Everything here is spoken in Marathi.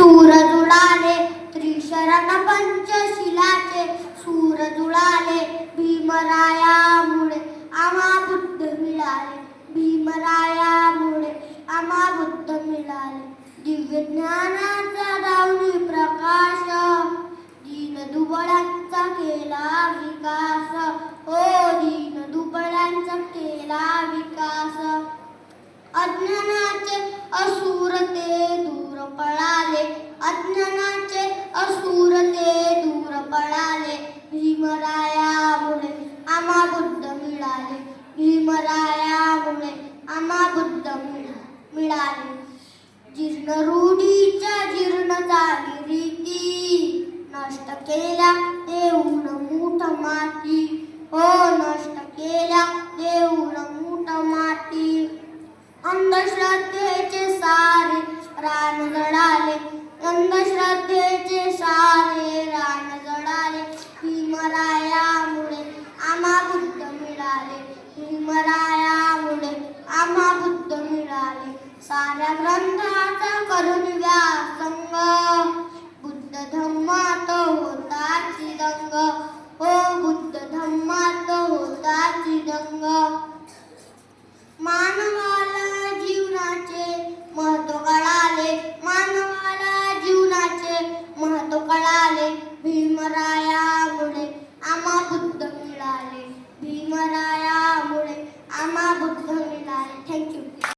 सूरज उडाले त्रिशरण पंचशिलाचे. सूरज उडाले भीमरायामुळे आम्हा बुद्ध मिळाले. भीमरायामुळे आम्हा बुद्ध मिळाले. दिव्य ज्ञानाचा दावणी प्रकाश दीन दुबळांचा केला विकास. हो दीन दुबळांचा केला विकास. अज्ञानाचे असुर अज्ञानाचे असुर ते दूर पळाले. भीमरायामुळे आम्हा बुद्ध मिळाले. भीमरायामुळे आम्हा बुद्ध मिळा मिळाले. जीर्ण रूढीच्या जीर्ण झाली रीती. नष्ट केल्या देऊन मूठ माती. हो नष्ट केल्या देऊन मूठ माती. अंधश्रद्धेचे सारे रान ग्रंथाचा करून व्यासंग. बुद्ध धम्मात होता श्रीरंग